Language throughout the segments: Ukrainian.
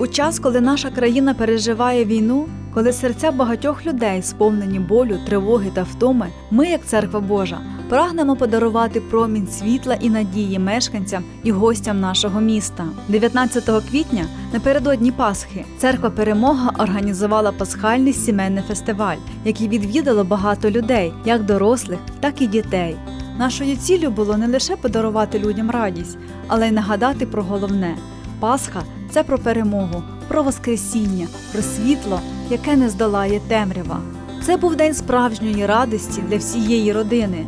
У час, коли наша країна переживає війну, коли серця багатьох людей сповнені болю, тривоги та втоми, ми, як церква Божа, прагнемо подарувати промінь світла і надії мешканцям і гостям нашого міста. 19 квітня, напередодні Пасхи, церква Перемога організувала пасхальний сімейний фестиваль, який відвідало багато людей, як дорослих, так і дітей. Нашою ціллю було не лише подарувати людям радість, але й нагадати про головне: Пасха це про перемогу, про Воскресіння, про світло, яке не здолає темрява. Це був день справжньої радості для всієї родини.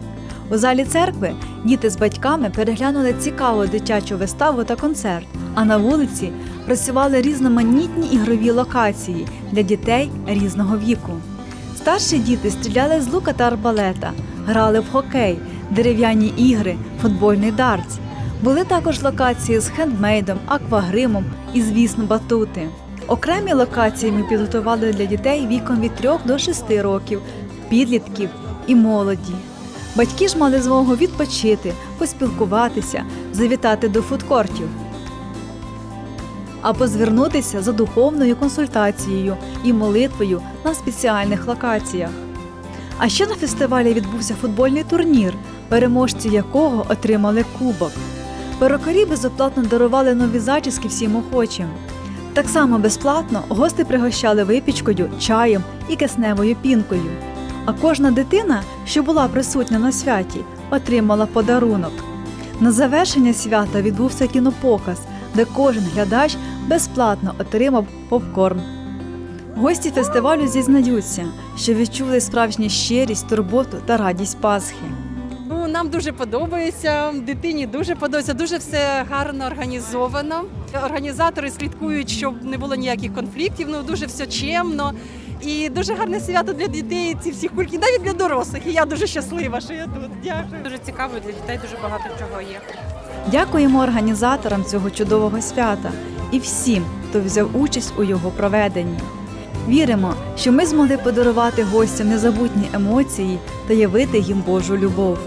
У залі церкви діти з батьками переглянули цікаву дитячу виставу та концерт, а на вулиці працювали різноманітні ігрові локації для дітей різного віку. Старші діти стріляли з лука та арбалета, грали в хокей, дерев'яні ігри, футбольний дартс. Були також локації з хендмейдом, аквагримом і, звісно, батути. Окремі локації ми підготували для дітей віком від 3 до 6 років, підлітків і молоді. Батьки ж мали змогу відпочити, поспілкуватися, завітати до фудкортів або звернутися за духовною консультацією і молитвою на спеціальних локаціях. А ще на фестивалі відбувся футбольний турнір, переможці якого отримали кубок. Перукарі безоплатно дарували нові зачіски всім охочим. Так само безплатно гости пригощали випічкою, чаєм і кисневою пінкою. А кожна дитина, що була присутня на святі, отримала подарунок. На завершення свята відбувся кінопоказ, де кожен глядач безплатно отримав попкорн. Гості фестивалю зізнаються, що відчули справжню щирість, турботу та радість Пасхи. Нам дуже подобається, дитині дуже подобається, дуже все гарно організовано. Організатори слідкують, щоб не було ніяких конфліктів, ну дуже все чемно. І дуже гарне свято для дітей, ці всі кульки, навіть для дорослих. І я дуже щаслива, що я тут. Дякую. Дуже цікаво для дітей дуже багато чого є. Дякуємо організаторам цього чудового свята і всім, хто взяв участь у його проведенні. Віримо, що ми змогли подарувати гостям незабутні емоції та явити їм Божу любов.